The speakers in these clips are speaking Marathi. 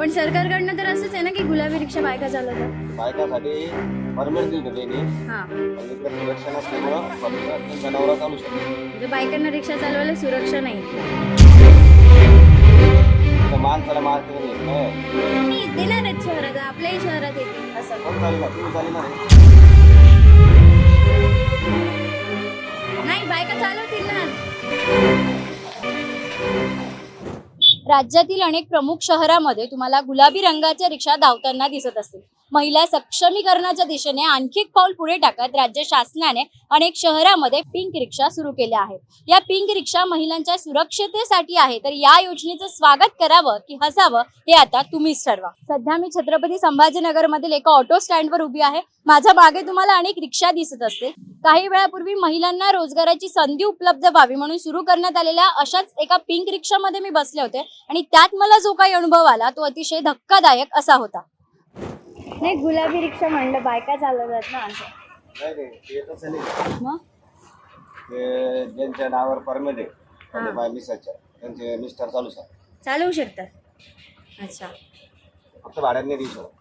पण सरकारकडनं तर असंच आहे ना की गुलाबी रिक्षा बायका चालवतात. बायकासाठी परमिट दिली होती त्यांनी. हा. पण इकडे सुरक्षा नसल्यामुळं फक्त त्यांचा नवरा चालू शकतो म्हणजे बायकांना रिक्षा चालवायला सुरक्षा नाही. इथं माणसाला मारते नाही काय? मी देणारच शहरात आपल्याही शहरात येते असं. कोण तुम्ही रे? नाही बायका चालवतील ना. राज्यातील अनेक प्रमुख शहरामध्ये तुम्हाला गुलाबी रंगाच्या रिक्षा धावताना दिसत असतील. महिला सक्षमीकरणाच्या दिशेने आणखी एक पाऊल पुढे टाकत राज्य शासनाने अनेक शहरामध्ये पिंक रिक्षा सुरू केल्या आहेत. या पिंक रिक्षा महिलांच्या सुरक्षतेसाठी आहे तर या योजनेचं स्वागत करावं की हसावं हे आता तुम्हीच ठरवा. सध्या मी छत्रपती संभाजीनगर मधील एका ऑटो स्टँडवर उभी आहे. माझ्या मागे तुम्हाला अनेक रिक्षा दिसत असतील. काही वेळापूर्वी महिलांना रोजगाराची संधी उपलब्ध व्हावी म्हणून सुरू करण्यात आलेल्या अशाच एका पिंक रिक्षामध्ये मी बसले होते आणि त्यात मला जो काही अनुभव आला तो अतिशय धक्कादायक असा होता. नाही गुलाबी रिक्षा म्हणलं बायका चालवतात ना असं. नाही नाही ते तसं नाही. मग? ते ज्यांच्या नावावर परमिट आहे म्हणजे त्यांचे मिस्टर चालू शकतात. चालवू शकतात. अच्छा. फक्त भाड्याने देऊ शकत.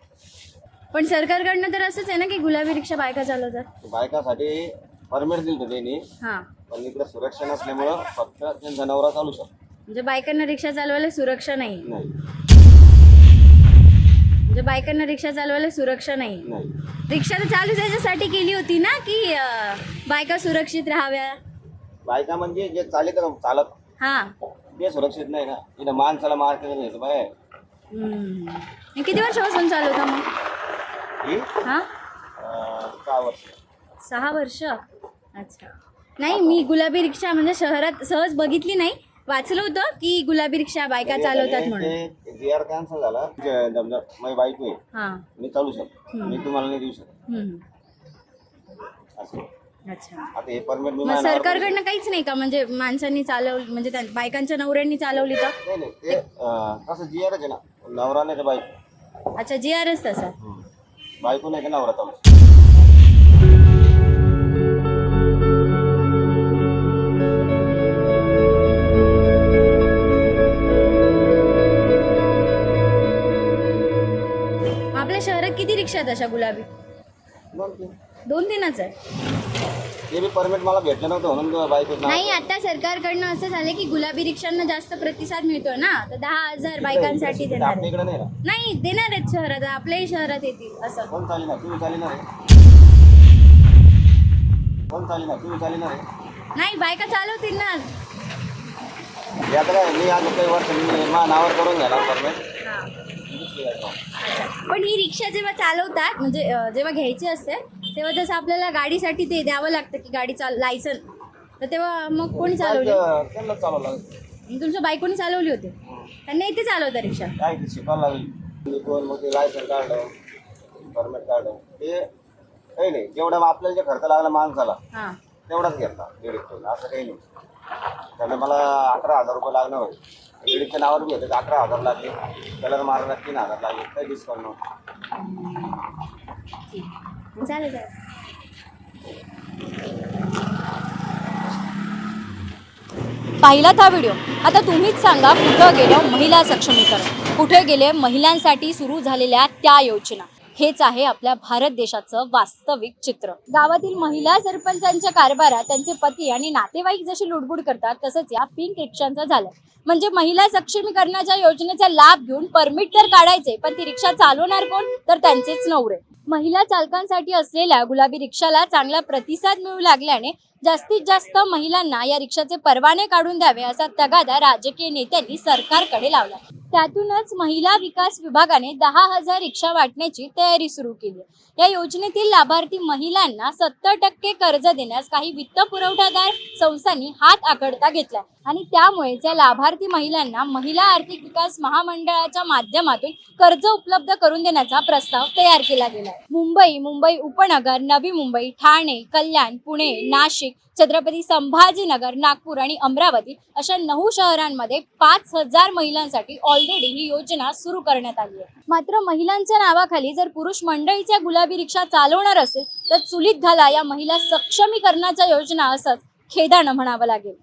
पण सरकारकडनं तर असंच आहे ना की गुलाबी रिक्षा बायका चालवतात? बायकासाठी परमिट दिली होती त्यांनी. हां. पण इकडे सुरक्षा नसल्यामुळं फक्त त्यांचा नवरा चालू शकतो. म्हणजे बायकांना रिक्षा चालवायला सुरक्षा नाही. नाही. म्हणजे बायकांना रिक्षा चालवायला सुरक्षा नाही. नाही. रिक्षा तर चालू त्याच्यासाठी केली होती ना की अं, बायका सुरक्षित राहाव्या? बायका म्हणजे जे चालित चालत. हां. ते सुरक्षित नाही ना. इथं माणसाला मारते नाही बाय हम्म. हे किती वर्षापासून चालवता मग ही? हां? अं, सहा वर्ष. सहा वर्ष? अच्छा. नाही मी गुलाबी रिक्षा म्हणजे शहरात सहज बघितली नाही. वाचलं होतं की गुलाबी रिक्षा बायका चालवतात म्हणून? जी आर कॅन्सल झाला. जे समजा माझी बाईक आहे हां. मी चालू शकतो. मी तुम्हाला नाही देऊ शकत. हम्म. असं. अच्छा. आता हे परमिट मी मग माझ्या नावावर सरकारकडनं काहीच नाही का? म्हणजे माणसांनी चालवली म्हणजे त्या बायकांच्या नवऱ्यांनी चालवली तर? नाही नाही. ते अं, कसं जी आरच आहे ना. नवरा नाही बायको. अच्छा जी आर एस तसा? बायको नाही तर नवरा चालू किती रिक्षा आहेत अशा गुलाबी? दोन तीनच आहे ते बी परमिट मला भेटलं नव्हतं म्हणून बायको नाही आता सरकारकडनं असं झालं की गुलाबी रिक्षांना जास्त प्रतिसाद मिळतो ना? तर दहा हजार बायकांसाठी देणार आपल्या आहे. इकडे नाही ना नाही देणार आहेत शहरात आपल्याही शहरात येतील असं. कोण चालली ना तुम्ही चालली ना रे कोण चालली ना तुम्ही चालली ना रे नाही बायका चालवतील ना. काय मी आज काही वर्ष मी मा नावावर करून घ्यायला परमिट. पण ही रिक्षा जेव्हा चालवतात म्हणजे जेव्हा घ्यायची असते तेव्हा जसं आपल्याला गाडीसाठी ते द्यावं लागतं की गाडी चाल लायसन तर तेव्हा मग कोणी चालवली? त्यांना चालवं लागेल मग तुमच्या बायकोनी चालवली होती? त्यांना इथे चालवता रिक्षा. काय ते शिकायला लागली. कोण मग ते लायसन काढलं परमिट काढलं ते काही नाही. जेवढा आपल्याला जे खर्च लागला माणसाला हां. तेवढाच घेतला दीडशे असं काही नाही. त्याला मला अकरा हजार रुपये लागणार होते. दीडच्या नावावर बी होते अकरा हजार लागले. कलर मारायला तीन हजार लागले. काही डिस्काउंट नव्हतं. ठीक चालेल चालेल पाहिलात हा व्हिडिओ? आता तुम्हीच सांगा कुठं गेलं महिला सक्षमीकरण? कुठे गेले महिलांसाठी सुरू झालेल्या त्या योजना? हेच आहे आपल्या भारत देशाचं वास्तविक चित्र. गावातील महिला सरपंचांच्या कारभारात त्यांचे पती आणि नातेवाईक जशी लुडबुड करतात तसंच या पिंक रिक्षांचं झालं. म्हणजे महिला सक्षमीकरणाच्या योजनेचा लाभ घेऊन परमिट तर काढायचे पण ती रिक्षा चालवणार कोण? तर त्यांचेच नवरे. महिला चालकांसाठी असलेल्या गुलाबी रिक्षाला चांगला प्रतिसाद मिळू लागल्याने जास्तीत जास्त महिलांना या रिक्षाचे परवाने काढून द्यावे असा तगादा राजकीय नेत्यांनी सरकारकडे लावला. त्यातूनच महिला विकास विभागाने दहा हजार रिक्षा वाटण्याची तयारी सुरू केली या योजनेतील लाभार्थी महिलांना सत्तर टक्के कर्ज देण्यास काही वित्त पुरवठादार संस्थांनी हात आखडता घेतला आणि त्यामुळेच या लाभार्थी महिलांना महिला आर्थिक विकास महामंडळाच्या माध्यमातून कर्ज उपलब्ध करून देण्याचा प्रस्ताव तयार केला गेला मुंबई मुंबई उपनगर नवी मुंबई ठाणे कल्याण पुणे नाशिक छत्रपती संभाजीनगर नागपूर आणि अमरावती अशा नऊ शहरांमध्ये पाच हजार महिलांसाठी ऑलरेडी ही योजना सुरू करण्यात आली आहे. मात्र महिलांच्या नावाखाली जर पुरुष मंडळीच्या गुलाबी रिक्षा चालवणार असेल तर चुलीत घाला या महिला सक्षमीकरणाच्या योजना असंच खेदानं म्हणावं लागेल.